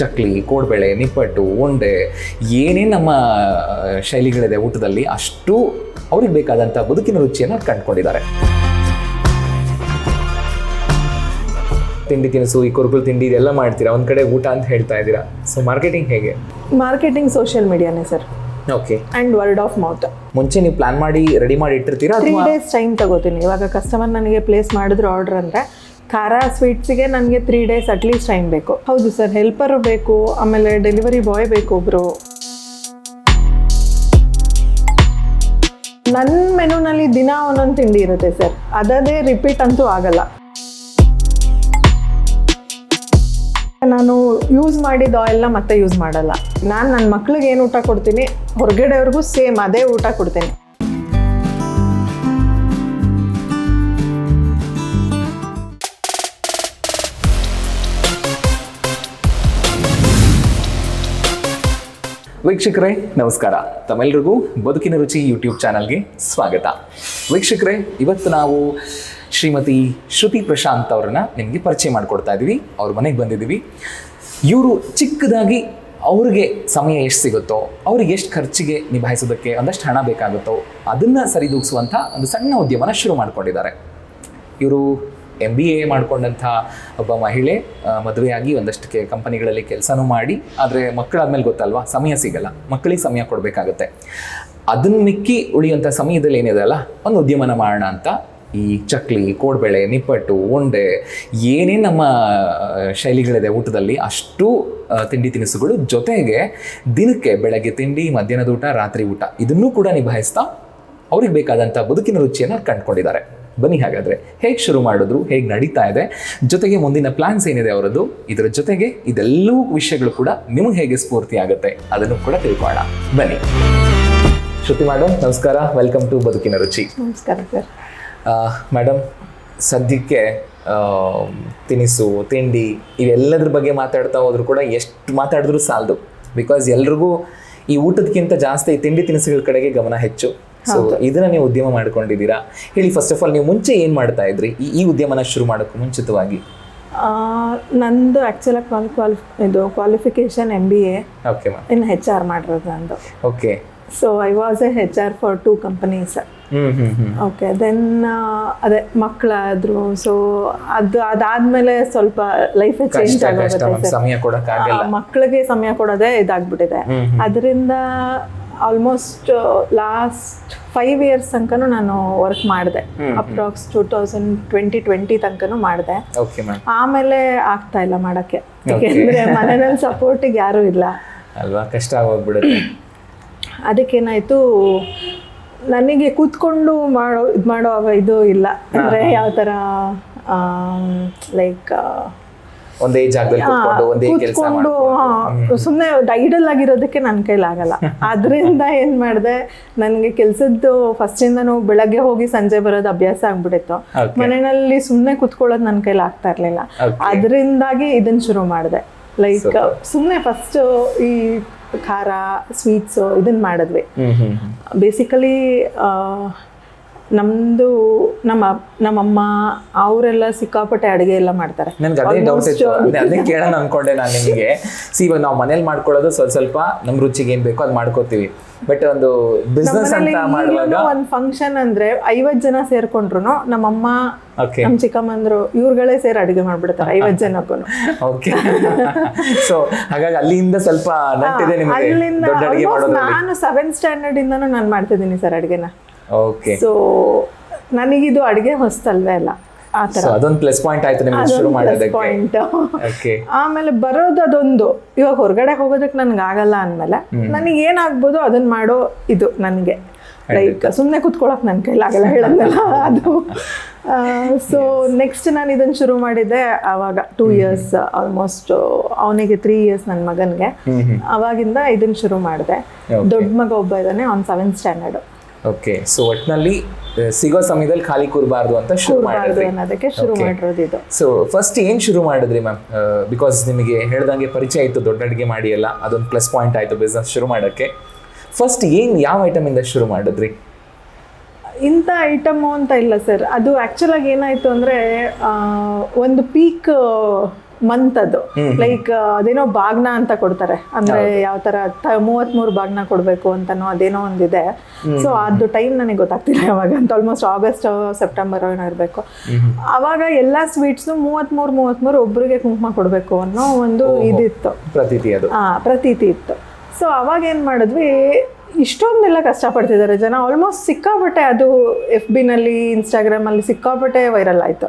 ಚಕ್ಲಿ ಕೋಡ್ಬೇಳೆ ನಿಪ್ಪಟ್ಟು ಉಂಡೆ ಏನೇ ನಮ್ಮ ಶೈಲಿಗಳಿದೆ ಊಟದಲ್ಲಿ ಅಷ್ಟು ಅವ್ರಿಗೆ ಬೇಕಾದಂಥ ಬದುಕಿನ ರುಚಿಯನ್ನು ಕಂಡುಕೊಂಡಿದ್ದಾರೆ. ತಿಂಡಿ ತಿನಿಸು ಈ ಕುರುಕುಲು ತಿಂಡಿ ಇದೆಲ್ಲ ಮಾಡ್ತೀರಾ? ಒಂದ್ ಕಡೆ ಊಟ ಅಂತ ಹೇಳ್ತಾ ಇದ್ದೀರಾ? ಸೊ ಮಾರ್ಕೆಟಿಂಗ್ ಹೇಗೆ? Marketing social ಮೀಡಿಯಾನೇ sir. Okay and word of mouth ಮುಂಚೆ ನೀವು ಪ್ಲಾನ್ ಮಾಡಿ ರೆಡಿ ಮಾಡಿ ಇಟ್ಟಿರ್ತೀರಾ? ತ್ರೀ ಡೇಸ್ ಟೈಮ್ ತಗೋತೀನಿ. ಇವಾಗ ಕಸ್ಟಮರ್ ನನಗೆ ಪ್ಲೇಸ್ ಮಾಡಿದ್ರು ಆರ್ಡರ್ ಅಂದರೆ ಖಾರ ಸ್ವೀಟ್ಸಿಗೆ ನನಗೆ ತ್ರೀ ಡೇಸ್ ಅಟ್ಲೀಸ್ಟ್ ಟೈಮ್ ಬೇಕು. ಹೌದು ಸರ್ ಹೆಲ್ಪರು ಬೇಕು, ಆಮೇಲೆ ಡೆಲಿವರಿ ಬಾಯ್ ಬೇಕು ಒಬ್ಬರು ನನ್ನ ಮೆನುನಲ್ಲಿ ದಿನ ಒಂದೊಂದು ತಿಂಡಿ ಇರುತ್ತೆ ಸರ್ ಅದದೇ ರಿಪೀಟ್ ಅಂತೂ ಆಗಲ್ಲ. ನಾನು ಯೂಸ್ ಮಾಡಿದ ಆಯಿಲ್ನ ಮತ್ತೆ ಯೂಸ್ ಮಾಡಲ್ಲ. ನಾನು ನನ್ನ ಮಕ್ಳಿಗೆ ಏನು ಊಟ ಕೊಡ್ತೀನಿ, ಹೊರಗಡೆಯವ್ರಿಗೂ ಸೇಮ್ ಅದೇ ಊಟ ಕೊಡ್ತೀನಿ. ವೀಕ್ಷಕರೇ, ನಮಸ್ಕಾರ. ತಮ್ಮೆಲ್ರಿಗೂ ಬದುಕಿನ ರುಚಿ ಯೂಟ್ಯೂಬ್ ಚಾನಲ್ಗೆ ಸ್ವಾಗತ. ವೀಕ್ಷಕರೇ, ಇವತ್ತು ನಾವು ಶ್ರೀಮತಿ ಶ್ರುತಿ ಪ್ರಶಾಂತ್ ಅವರನ್ನ ನಿಮಗೆ ಪರಿಚಯ ಮಾಡಿಕೊಡ್ತಾ ಇದ್ದೀವಿ ಅವ್ರ ಮನೆಗೆ ಬಂದಿದ್ದೀವಿ ಇವರು ಚಿಕ್ಕದಾಗಿ ಅವ್ರಿಗೆ ಸಮಯ ಎಷ್ಟು ಸಿಗುತ್ತೋ, ಅವ್ರಿಗೆ ಎಷ್ಟು ಖರ್ಚಿಗೆ ನಿಭಾಯಿಸೋದಕ್ಕೆ ಒಂದಷ್ಟು ಹಣ ಬೇಕಾಗುತ್ತೋ, ಅದನ್ನು ಸರಿದೂಗಿಸುವಂಥ ಒಂದು ಸಣ್ಣ ಉದ್ಯಮನ ಶುರು ಮಾಡಿಕೊಂಡಿದ್ದಾರೆ. ಇವರು ಎಂ ಬಿ ಎ ಮಾಡ್ಕೊಂಡಂಥ ಒಬ್ಬ ಮಹಿಳೆ ಮದುವೆಯಾಗಿ ಒಂದಷ್ಟು ಕಂಪನಿಗಳಲ್ಲಿ ಕೆಲಸನೂ ಮಾಡಿ, ಆದರೆ ಮಕ್ಕಳಾದ್ಮೇಲೆ ಗೊತ್ತಲ್ವಾ? ಸಮಯ ಸಿಗಲ್ಲ. ಮಕ್ಕಳಿಗೆ ಸಮಯ ಕೊಡಬೇಕಾಗತ್ತೆ. ಅದನ್ನ ಮಿಕ್ಕಿ ಉಳಿಯುವಂಥ ಸಮಯದಲ್ಲಿ ಏನಿದೆ ಅಲ್ಲ? ಒಂದು ಉದ್ಯಮನ ಮಾಡೋಣ ಅಂತ. ಈ ಚಕ್ಲಿ, ಕೋಡ್ಬೆಳೆ, ನಿಪ್ಪಟ್ಟು, ಉಂಡೆ, ಏನೇನು ನಮ್ಮ ಶೈಲಿಗಳಿದೆ ಊಟದಲ್ಲಿ, ಅಷ್ಟು ತಿಂಡಿ ತಿನಿಸುಗಳು ಜೊತೆಗೆ ದಿನಕ್ಕೆ ಬೆಳಗ್ಗೆ ತಿಂಡಿ, ಮಧ್ಯಾಹ್ನದ ಊಟ, ರಾತ್ರಿ ಊಟ. ಇದನ್ನೂ ಕೂಡ ನಿಭಾಯಿಸ್ತಾ ಅವ್ರಿಗೆ ಬೇಕಾದಂಥ ಬದುಕಿನ ರುಚಿಯನ್ನು ಕಂಡುಕೊಂಡಿದ್ದಾರೆ. ಬನ್ನಿ ಹಾಗಾದರೆ. ಹೇಗೆ ಶುರು ಮಾಡಿದ್ರು ಹೇಗೆ ನಡೀತಾ ಇದೆ ಜೊತೆಗೆ ಮುಂದಿನ ಪ್ಲಾನ್ಸ್ ಏನಿದೆ ಅವರದ್ದು ಇದರ ಜೊತೆಗೆ ಇದೆಲ್ಲವೂ ವಿಷಯಗಳು ಕೂಡ ನಿಮಗೆ ಹೇಗೆ ಸ್ಫೂರ್ತಿ ಆಗುತ್ತೆ ಅದನ್ನು ಕೂಡ ತಿಳ್ಕೊಳ್ಳೋಣ. ಬನ್ನಿ. ಶ್ರುತಿ ಮೇಡಮ್ ನಮಸ್ಕಾರ. ವೆಲ್ಕಮ್ ಟು ಬದುಕಿನ ರುಚಿ. ನಮಸ್ಕಾರ ಸರ್ ಮೇಡಮ್ ಸದ್ಯಕ್ಕೆ ತಿನಿಸು ತಿಂಡಿ ಇವೆಲ್ಲದ್ರ ಬಗ್ಗೆ ಮಾತಾಡ್ತಾ ಹೋದ್ರು ಕೂಡ ಎಷ್ಟು ಮಾತಾಡಿದ್ರು ಸಾಲದು. ಬಿಕಾಸ್ ಎಲ್ರಿಗೂ ಈ ಊಟದಕ್ಕಿಂತ ಜಾಸ್ತಿ ತಿಂಡಿ ತಿನಿಸುಗಳ ಕಡೆಗೆ ಗಮನ ಹೆಚ್ಚು. ಸೊ ಇದನ್ನ ನೀವು ಉದ್ಯಮ ಮಾಡ್ಕೊಂಡಿದ್ದೀರಾ? ಹೇಳಿ ಫಸ್ಟ್ ಆಫ್ ಆಲ್ ನೀವು ಮುಂಚೆ ಏನು ಮಾಡ್ತಾ ಇದ್ರಿ? ಈ ಈ ಉದ್ಯಮನ ಶುರು ಮಾಡೋಕ್ಕೆ ಮುಂಚಿತವಾಗಿ. ಆ, ನಂದು ಆ್ಯಕ್ಚುಲಾಗಿ ಕ್ವಾಲಿ ಕ್ವಾಲಿ ಇದು qualification M B A okay ma'am in H R ಮಾಡಿರೋದು ನಂದು. Okay so I was a H R for two companies okay then ಅದೇ ಮಕ್ಕಳಾದ್ರು ಸೊ ಅದು ಅದಾದ್ಮೇಲೆ ಸ್ವಲ್ಪ ಲೈಫ್ ಚೇಂಜ್ ಆಗುತ್ತೆ ಮಕ್ಕಳಿಗೆ ಸಮಯ ಕೊಡೋದೇ ಇದಾಗ್ಬಿಟ್ಟಿದೆ. ಅದರಿಂದ ಆಲ್ಮೋಸ್ಟ್ ಲಾಸ್ಟ್ ಫೈವ್ ಇಯರ್ಸ್ ತನಕನೂ ನಾನು ವರ್ಕ್ ಮಾಡಿದೆ. Approx two thousand twenty twenty ತನಕನೂ ಮಾಡಿದೆ. ಆಮೇಲೆ ಆಗ್ತಾ ಇಲ್ಲ ಮಾಡೋಕ್ಕೆ. ಯಾಕೆಂದ್ರೆ ಮನೆಯಲ್ಲಿ ಸಪೋರ್ಟಿಗೆ ಯಾರೂ ಇಲ್ಲ. ಅಲ್ವಾ? ಕಷ್ಟ ಆಗೋಗ್ಬಿಡುತ್ತೆ. ಅದಕ್ಕೇನಾಯಿತು ನನಗೆ ಕೂತ್ಕೊಂಡು ಮಾಡೋ ಇದು ಮಾಡೋ ಇದು ಇಲ್ಲ. ಅಂದರೆ ಯಾವ ಥರ ಲೈಕ್ ಒಂದೇ ಜಾಗದಲ್ಲಿ ಕೂತ್ಕೊಂಡು ಒಂದೇ ಕೆಲಸ ಕೂತ್ಕೊಂಡು ಸುಮ್ಮನೆ ಐಡಲ್ ಆಗಿರೋದಕ್ಕೆ ನನ್ನ ಕೈಲಾಗಲ್ಲ ಅದರಿಂದ ಏನು ಮಾಡಿದೆ ನನಗೆ ಕೆಲಸದ್ದು ಫಸ್ಟಿಂದನೂ ಬೆಳಗ್ಗೆ ಹೋಗಿ ಸಂಜೆ ಬರೋದು ಅಭ್ಯಾಸ ಆಗ್ಬಿಟ್ಟಿತ್ತು. ಮನೆಯಲ್ಲಿ ಸುಮ್ಮನೆ ಕೂತ್ಕೊಳ್ಳೋದು ನನ್ನ ಕೈಲಿ ಆಗ್ತಾ ಇರಲಿಲ್ಲ. ಅದರಿಂದಾಗಿ ಇದನ್ನ ಶುರು ಮಾಡಿದೆ. ಲೈಕ್ ಸುಮ್ಮನೆ ಫಸ್ಟ್ ಈ ಖಾರ ಸ್ವೀಟ್ಸು ಇದನ್ನ ಮಾಡಿದ್ವಿ. ಬೇಸಿಕಲಿ ನಮ್ಮದು ನಮ್ಮ ನಮ್ಮಮ್ಮ ಅವರೆಲ್ಲ ಸಿಕ್ಕಾಪಟ್ಟೆ ಅಡುಗೆ ಎಲ್ಲ ಮಾಡ್ತಾರೆ. ನನ್ಗೆ ಅದೇ ಡೌಟ್ ಇತ್ತು. ಅದೇ ಕೇಳೋಣ ಅನ್ಕೊಂಡೆ ನಾನು ನಿಮಗೆ. ಸಿ ಇವಾಗ ನಾವು ಮನೇಲಿ ಮಾಡ್ಕೊಳ್ಳೋದು ಸ್ವಲ್ಪ ಸ್ವಲ್ಪ ನಮ್ ರುಚಿಗೆ ಏನ್ ಬೇಕೋ ಅದು ಮಾಡ್ಕೋತೀವಿ. ಬಟ್ ಒಂದು ಬಿಸ್ನೆಸ್ ಅಂತ ಮಾಡುವಾಗ ಒಂದು ಫಂಕ್ಷನ್ ಅಂದ್ರೆ ಐವತ್ ಜನ ಸೇರ್ಕೊಂಡ್ರು ನಮ್ಮಮ್ಮ ನಮ್ಮ ಚಿಕ್ಕಮ್ಮಂದ್ರು ಇವ್ರುಗಳೇ ಸೇರಿ ಅಡುಗೆ ಮಾಡ್ಬಿಡ್ತಾರೆ ಐವತ್ ಜನಕ್ಕೂ ಓಕೆ ಸೊ ಹಾಗಾಗಿ ಅಲ್ಲಿಂದ ಸ್ವಲ್ಪ ನಂಟಿದೆ ನಿಮಗೆ ನಾನು ಸೆವೆಂತ್ ಸ್ಟ್ಯಾಂಡರ್ಡ್ ಇಂದನೂ ನಾನು ಮಾಡ್ತಿದ್ದೀನಿ ಸರ್ ಅಡುಗೆನ. ಓಕೆ ಸೊ ನನಗಿದು ಅಡುಗೆ ಹೊಸ್ತಲ್ವೇ ಅಲ್ಲ? ಆ ಥರ. ಅದೊಂದು ಪ್ಲಸ್ ಪಾಯಿಂಟ್ ಆಯ್ತು ನಿಮ್ಗೆ ಶುರು ಮಾಡೋದಕ್ಕೆ. ಪಾಯಿಂಟ್ ಓಕೆ ಆಮೇಲೆ ಬರೋದು ಅದೊಂದು. ಇವಾಗ ಹೊರಗಡೆ ಹೋಗೋದಕ್ಕೆ ನನಗೆ ಆಗಲ್ಲ ಅಂದಮೇಲೆ ನನಗೆ ಏನಾಗ್ಬೋದು ಅದನ್ನ ಮಾಡೋ ಇದು ನನಗೆ. ಲೈಕ್ ಸುಮ್ಮನೆ ಕುತ್ಕೊಳಕ್ ನನ್ನ ಕೈಲಾಗಲ್ಲ ಹೇಳಂಗಲ್ಲ ಅದು. ಸೊ ನೆಕ್ಸ್ಟ್ ನಾನು ಇದನ್ನು ಶುರು ಮಾಡಿದ್ದೆ ಆವಾಗ ಟೂ ಇಯರ್ಸ್ ಆಲ್ಮೋಸ್ಟ್ ಅವನಿಗೆ ತ್ರೀ ಇಯರ್ಸ್ ನನ್ನ ಮಗನಿಗೆ. ಅವಾಗಿಂದ ಇದನ್ನು ಶುರು ಮಾಡಿದೆ. ದೊಡ್ಡ ಮಗ ಒಬ್ಬ ಇದ್ದಾನೆ ಅವ್ನು ಸೆವೆಂತ್ ಸ್ಟ್ಯಾಂಡರ್ಡ್ ಓಕೆ ಸೊ ಒಟ್ಟಿನಲ್ಲಿ ಸಿಗೋ ಸಮಯದಲ್ಲಿ ಖಾಲಿ ಕೂರಬಾರ್ದು ಅಂತ ಶುರು ಮಾಡಿದ್ರಿ. ಅನ್ನೋದಕ್ಕೆ ಶುರು. ಮಾಡಿರೋದು ಇದು. ಸೊ ಫಸ್ಟ್ ಏನು ಶುರು ಮಾಡಿದ್ರಿ ಮ್ಯಾಮ್ ಬಿಕಾಸ್ ನಿಮಗೆ ಹೇಳ್ದಂಗೆ ಪರಿಚಯ ಇತ್ತು ದೊಡ್ಡ ಅಡುಗೆ ಮಾಡಿ ಎಲ್ಲ ಅದೊಂದು ಪ್ಲಸ್ ಪಾಯಿಂಟ್ ಆಯಿತು ಬಿಸ್ನೆಸ್ ಶುರು ಮಾಡೋಕ್ಕೆ. ಫಸ್ಟ್ ಏನು ಯಾವ ಐಟಮಿಂದ ಶುರು ಮಾಡಿದ್ರಿ? ಇಂಥ ಐಟಮು ಅಂತ ಇಲ್ಲ ಸರ್ ಅದು ಆ್ಯಕ್ಚುಲಾಗಿ ಏನಾಯಿತು ಅಂದರೆ ಒಂದು ಪೀಕ್ ಮಂತ್ ಅದು ಲೈಕ್ ಅದೇನೋ ಬಾಗ್ನ ಅಂತ ಕೊಡ್ತಾರೆ. ಅಂದ್ರೆ ಯಾವ ತರ ಮೂವತ್ಮೂರು ಬಾಗ್ನ ಕೊಡ್ಬೇಕು ಅಂತನೋ ಅದೇನೋ ಒಂದಿದೆ. ಸೊ ಅದು ಟೈಮ್ ನನಗೆ ಗೊತ್ತಾಗ್ತಿಲ್ಲ ಅವಾಗ ಅಂತ ಆಲ್ಮೋಸ್ಟ್ ಆಗಸ್ಟ್ ಸೆಪ್ಟೆಂಬರ್ ಏನೋ ಇರಬೇಕು. ಅವಾಗ ಎಲ್ಲಾ ಸ್ವೀಟ್ಸ್ನು ಮೂವತ್ಮೂರು ಮೂವತ್ಮೂರು ಒಬ್ರಿಗೆ ಕುಂಕುಮ ಕೊಡ್ಬೇಕು ಅನ್ನೋ ಒಂದು ಇದಿತ್ತು. ಪ್ರತೀತಿ ಅದು. ಆ ಪ್ರತೀತಿ ಇತ್ತು. ಸೊ ಅವಾಗ ಏನ್ ಮಾಡಿದ್ವಿ ಇಷ್ಟೊಂದೆಲ್ಲ ಕಷ್ಟಪಡ್ತಿದ್ದಾರೆ ಜನ. ಆಲ್ಮೋಸ್ಟ್ ಸಿಕ್ಕಾಪಟ್ಟೆ ಅದು ಎಫ್ ಬಿನಲ್ಲಿ ಇನ್ಸ್ಟಾಗ್ರಾಮಲ್ಲಿ ಸಿಕ್ಕಾಪಟ್ಟೆ ವೈರಲ್ ಆಯಿತು.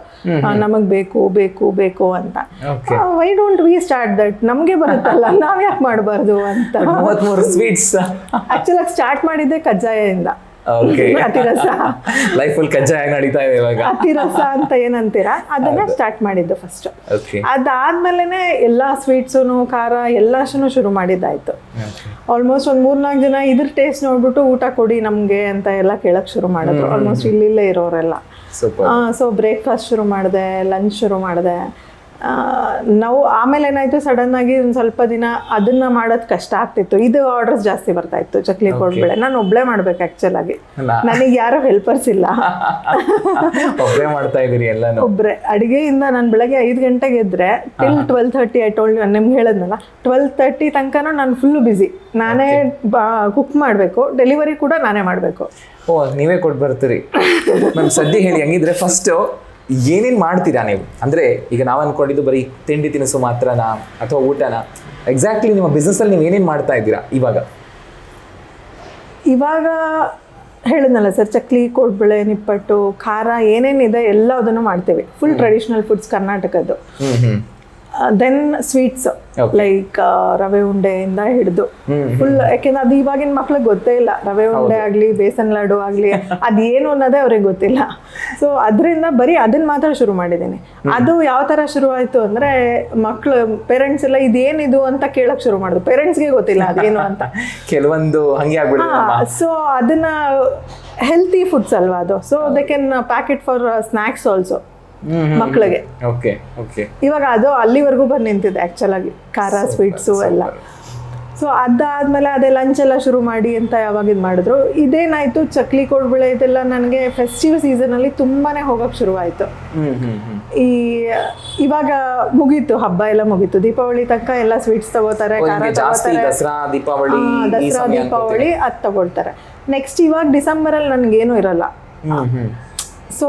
ನಮಗೆ ಬೇಕು ಬೇಕು ಬೇಕು ಅಂತ. Why don't we start that ನಮಗೆ ಬರುತ್ತಲ್ಲ ನಾವ್ ಯಾಕೆ ಮಾಡಬಾರ್ದು ಅಂತ. ಆಕ್ಚುಲಾಗಿ ಸ್ಟಾರ್ಟ್ ಮಾಡಿದ್ದೆ ಕಜ್ಜಾಯದಿಂದ. ಓಕೆ ಅತಿರಸ ಲೈಫ್ ಕಜ್ಜಾಯ ನಡೀತಾ ಇದೆ ಇವಾಗ. ಅತಿರಸ ಅಂತ ಏನಂತೀರಾ? ಅದನ್ನ ಸ್ಟಾರ್ಟ್ ಮಾಡಿದ್ದು ಫಸ್ಟ್ ಓಕೆ ಎಲ್ಲಾ ಎಲ್ಲ ಸ್ವೀಟ್ಸು ಖಾರ ಎಲ್ಲಾಶನು ಶುರು ಮಾಡಿದ್ದಾಯ್ತು. ಆಲ್ಮೋಸ್ಟ್ ಒಂದ್ ಮೂರ್ನಾಲ್ಕು ಜನ ಇದ್ರ ಟೇಸ್ಟ್ ನೋಡ್ಬಿಟ್ಟು ಊಟ ಕೊಡಿ ನಮ್ಗೆ ಅಂತ ಎಲ್ಲ ಕೇಳಕ್ ಶುರು ಮಾಡಿದ್ರು. ಆಲ್ಮೋಸ್ಟ್ ಇಲ್ಲಿಲ್ಲೇ ಇರೋರೆಲ್ಲ. ಸೊ ಬ್ರೇಕ್ಫಾಸ್ಟ್ ಶುರು ಮಾಡಿದೆ ಲಂಚ್ ಶುರು ಮಾಡಿದೆ. ನಾವು ಆಮೇಲೆ ಏನಾಯ್ತು? ಸಡನ್ ಆಗಿ ಒಂದು ಸ್ವಲ್ಪ ದಿನ ಅದನ್ನ ಮಾಡೋದು ಕಷ್ಟ ಆಗ್ತಿತ್ತು. ಇದು ಆರ್ಡರ್ಸ್ ಜಾಸ್ತಿ ಬರ್ತಾ ಇತ್ತು. ಚಕ್ಲಿ ಕೊಡ್ಬೇಳೆ. ನಾನು ಒಬ್ಳೆ ಮಾಡ್ಬೇಕು ಆಕ್ಚುಲ್ ಆಗಿ. ನನಗೆ ಯಾರು ಹೆಲ್ಪರ್ಸ್ ಇಲ್ಲ. ಒಬ್ಬರೇ ಮಾಡ್ತಾ ಇದೀರಿ ಎಲ್ಲಾನು? ಒಬ್ರೆ. ಅಡಿಗೆಯಿಂದ ನಾನು ಬೆಳಗ್ಗೆ ಐದು ಗಂಟೆಗೆ ಎದ್ರೆ till twelve thirty I told ನಿಮ್ಗೆ ಹೇಳಿದ್ನಲ್ಲ ಟ್ವೆಲ್ ತರ್ಟಿ ತನಕನೂ ನಾನು ಫುಲ್ ಬ್ಯುಸಿ ನಾನೇ ಕುಕ್ ಮಾಡಬೇಕು. ಡೆಲಿವರಿ ಕೂಡ ನಾನೇ ಮಾಡಬೇಕು. ಓ ನೀವೇ ಕೊಟ್ಟು ಬರ್ತೀರಿ ಮ್ಯಾಮ್ ಸದ್ಯ ಹೇಳಿ ಹಂಗಿದ್ರೆ ಫಸ್ಟ್ ಏನೇನ್ ಮಾಡ್ತೀರಾ ನೀವು? ಅಂದರೆ ಈಗ ನಾವು ಅಂದ್ಕೊಂಡಿದ್ದು ಬರೀ ತಿಂಡಿ ತಿನಿಸು ಮಾತ್ರನಾ ಅಥವಾ ಊಟನಾ? ಎಕ್ಸಾಕ್ಟ್ಲಿ ನಿಮ್ಮ ಬಿಸ್ನೆಸ್ಸಲ್ಲಿ ಅಲ್ಲಿ ನೀವು ಏನೇನು ಮಾಡ್ತಾ ಇದ್ದೀರಾ ಇವಾಗ? ಇವಾಗ ಹೇಳಿದ್ನಲ್ಲ ಸರ್ ಚಕ್ಲಿ ಕೋಡ್ಬಳೆ ನಿಪ್ಪಟ್ಟು ಖಾರ ಏನೇನಿದೆ ಎಲ್ಲದನ್ನು ಮಾಡ್ತೇವೆ. ಫುಲ್ ಟ್ರೆಡಿಷನಲ್ ಫುಡ್ಸ್ ಕರ್ನಾಟಕದ್ದು. ಹ್ಮ್ ಹ್ಮ್. Then sweets. ಲೈಕ್ ರವೆ ಉಂಡೆಯಿಂದ ಹಿಡಿದು. ಫುಲ್ ಯಾಕೆಂದ್ರೆ ಅದು ಇವಾಗಿನ ಮಕ್ಳಿಗೆ ಗೊತ್ತೇ ಇಲ್ಲ. ರವೆ ಉಂಡೆ ಆಗ್ಲಿ ಬೇಸನ್ ಲಾಡು ಆಗ್ಲಿ ಅದೇನು ಅನ್ನೋದೇ ಅವ್ರಿಗೆ ಗೊತ್ತಿಲ್ಲ. ಸೊ ಅದರಿಂದ ಬರೀ ಅದನ್ನ ಮಾತ್ರ ಶುರು ಮಾಡಿದ್ದೀನಿ. ಅದು ಯಾವ ತರ ಶುರು ಆಯ್ತು ಅಂದ್ರೆ ಮಕ್ಳು ಪೇರೆಂಟ್ಸ್ ಎಲ್ಲ ಇದೇನಿದು ಅಂತ ಕೇಳಕ್ ಶುರು ಮಾಡಿದ್ರು ಪೇರೆಂಟ್ಸ್ಗೆ ಗೊತ್ತಿಲ್ಲ ಅದೇನು ಅಂತ. ಕೆಲವೊಂದು ಹಂಗೆ ಆಗ್ಬಿಡುತ್ತೆ ಸೊ ಅದನ್ನ ಹೆಲ್ತಿ ಫುಡ್ಸ್ ಅಲ್ವಾ ಅದು? So they can packet for snacks also ಮಕ್ಕಳಿಗೆ ಇವಾಗ ಅದು ಅಲ್ಲಿವರೆಗೂ ಬಂದು ನಿಂತಿದೆ ಆ್ಯಕ್ಚುಲ್ ಆಗಿ. ಖಾರ ಸ್ವೀಟ್ಸು ಎಲ್ಲ. ಸೊ ಅದಾದ್ಮೇಲೆ ಅದೇ ಲಂಚ್ ಎಲ್ಲ ಶುರು ಮಾಡಿ ಅಂತ ಯಾವಾಗ ಇದು ಮಾಡಿದ್ರು. ಇದೇನಾಯ್ತು ಚಕ್ಲಿ ಕೊಡ್ಬಳೆ ಇದೆಲ್ಲ ನನಗೆ ಫೆಸ್ಟಿವ್ ಸೀಸನಲ್ಲಿ ತುಂಬಾನೇ ಹೋಗಕ್ ಶುರುವಾಯಿತು. ಈ ಇವಾಗ ಮುಗೀತು ಹಬ್ಬ ಎಲ್ಲ ಮುಗೀತು. ದೀಪಾವಳಿ ತನಕ ಎಲ್ಲ ಸ್ವೀಟ್ಸ್ ತಗೋತಾರೆ ಖಾರ ತಗೋತಾರೆ. ದಸರಾ ದೀಪಾವಳಿ ದಸರಾ ದೀಪಾವಳಿ ಅದು ತಗೊಳ್ತಾರೆ. ನೆಕ್ಸ್ಟ್ ಇವಾಗ ಡಿಸೆಂಬರಲ್ಲಿ ಅಲ್ಲಿ ಇರಲ್ಲ. ಹ್ಮ್ ಹ್ಮ್. ಸೊ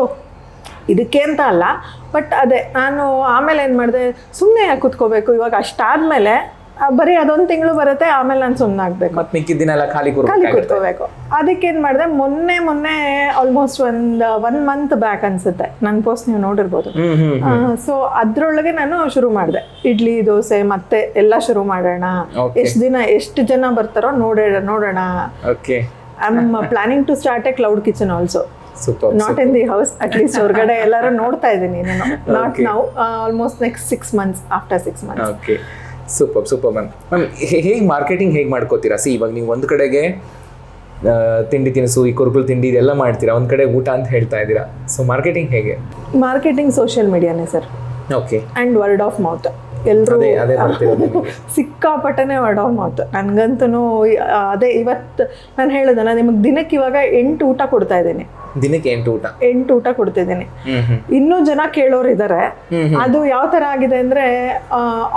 ಇದಕ್ಕೆ ಅಂತ ಅಲ್ಲ ಬಟ್ ಅದೇ ನಾನು ಆಮೇಲೆ ಏನು ಮಾಡಿದೆ ಸುಮ್ಮನೆ ಯಾಕೆ ಕೂತ್ಕೋಬೇಕು? ಇವಾಗ ಅಷ್ಟಾದ್ಮೇಲೆ ಬರೀ ಅದೊಂದು ತಿಂಗಳು ಬರುತ್ತೆ ಆಮೇಲೆ ನಾನು ಸುಮ್ಮನೆ ಆಗಬೇಕು. ಮತ್ತೆ ಮಿಕ್ಕಿದ ದಿನ ಎಲ್ಲ ಖಾಲಿ ಕೂತ್ಕೋಬೇಕು. ಅದಕ್ಕೆ ಏನು ಮಾಡಿದೆ ಮೊನ್ನೆ ಮೊನ್ನೆ ಆಲ್ಮೋಸ್ಟ್ ಒಂದು ಒನ್ ಮಂತ್ ಬ್ಯಾಕ್ ಅನ್ಸುತ್ತೆ. ನನ್ನ ಪೋಸ್ಟ್ ನೀವು ನೋಡಿರ್ಬೋದು. ಸೊ ಅದರೊಳಗೆ ನಾನು ಶುರು ಮಾಡಿದೆ. ಇಡ್ಲಿ ದೋಸೆ ಮತ್ತೆ ಎಲ್ಲ ಶುರು ಮಾಡೋಣ. ಎಷ್ಟು ದಿನ ಎಷ್ಟು ಜನ ಬರ್ತಾರೋ ನೋಡೋಣ ನೋಡೋಣ. I am planning to start a cloud kitchen also not in the house at least ಹೊರಗಡೆ ಎಲ್ಲರೂ ನೋಡ್ತಾ ಇದ್ದೀನಿ ನಾನು. ನಾಟ್ ನಾವು almost next six months after six months okay super super ma'am ma'am ಹೇಗೆ ಮಾರ್ಕೆಟಿಂಗ್ ಹೇಗೆ ಮಾಡ್ಕೋತೀರಾ? ಸಿ ಇವಾಗ ನೀವು ಒಂದು ಕಡೆಗೆ ತಿಂಡಿ ತಿನಿಸು ಈ ಕುರುಕುಲು ತಿಂಡಿ ಇದೆಲ್ಲ ಮಾಡ್ತೀರಾ? ಒಂದು ಕಡೆ ಊಟ ಅಂತ ಹೇಳ್ತಾ ಇದ್ದೀರಾ? ಸೊ ಮಾರ್ಕೆಟಿಂಗ್ ಹೇಗೆ? Marketing social ಮೀಡಿಯಾನೇ sir okay and word of mouth ಎಲ್ಲರೂ ಸಿಕ್ಕಾಪಟ್ಟನೆ ವರ್ಡ್ ಆಫ್ ಮೌತ್ ನನಗಂತೂ ಅದೇ ಇವತ್ತು ನಾನು ಹೇಳೋದಲ್ಲ ನಿಮಗೆ ದಿನಕ್ಕೆ ಇವಾಗ ಎಂಟು ಊಟ ಕೊಡ್ತಾ ಇದ್ದೀನಿ. ದಿನಕ್ಕೆ ಎಂಟು ಊಟ. ಎಂಟು ಊಟ ಕೊಡ್ತಿದ್ದೀನಿ. ಇನ್ನೂ ಜನ ಕೇಳೋರು ಇದ್ದಾರೆ ಅದು ಯಾವ ತರ ಆಗಿದೆ ಅಂದ್ರೆ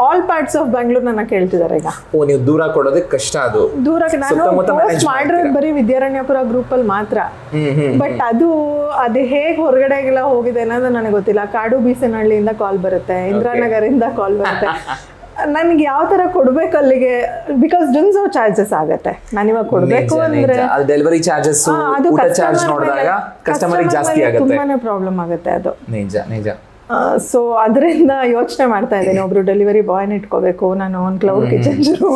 ಆಲ್ ಪಾರ್ಟ್ಸ್ ಆಫ್ ಬ್ಯಾಂಗ್ಳೂರ್ ನನ್ನ ಕೇಳ್ತಿದ್ದಾರೆ ಈಗ. ಓ ನೀವು ದೂರ ಕೊಡೋದಕ್ಕೆ ಕಷ್ಟ ಅದು. ದೂರ ನಾನು ಪೋಸ್ಟ್ ಮಾಡಿರೋದು ಬರೀ ವಿದ್ಯಾರಣ್ಯಪುರ ಗ್ರೂಪಲ್ಲಿ ಮಾತ್ರ. ಹ್ಮ್ ಹ್ಮ್ ಬಟ್ ಅದು ಅದು ಹೇಗೆ ಹೊರಗಡೆಗೆಲ್ಲ ಹೋಗಿದೆ ಅನ್ನೋದು ನನಗೆ ಗೊತ್ತಿಲ್ಲ. ಕಾಡು ಬೀಸನಹಳ್ಳಿಯಿಂದ ಕಾಲ್ ಬರುತ್ತೆ ಇಂದ್ರಾನಗರಿಂದ ಕಾಲ್ ಬರುತ್ತೆ. ನನ್ಗೆ ಯಾವ ತರ ಕೊಡ್ಬೇಕು ಅಲ್ಲಿಗೆ? ಬಿಕಾಸ್ ಡಿನ್ಸೋ ಚಾರ್ಜಸ್ ಆಗುತ್ತೆ. ನಾನಿವಾಗ ಕೊಡ್ಬೇಕು ಅಂದ್ರೆ. ಡೆಲಿವರಿ ಚಾರ್ಜಸ್ ಊಟ ಚಾರ್ಜ್ ನೋಡಿದಾಗ ಕಸ್ಟಮರ್ ಜಾಸ್ತಿ ಆಗುತ್ತೆ. ತುಂಬಾನೇ ಪ್ರಾಬ್ಲಮ್ ಆಗುತ್ತೆ ಅದು. ನಿಜ ನಿಜ. ಸೊ ಅದರಿಂದ ಯೋಚನೆ ಮಾಡ್ತಾ ಇದ್ದೀನಿ. ಒಬ್ರು ಡೆಲಿವರಿ ಬಾಯ್ನ ಇಟ್ಕೋಬೇಕು. ನಾನು ಒಂದು ಕ್ಲೌಡ್ ಕಿಚನ್ ಶುರು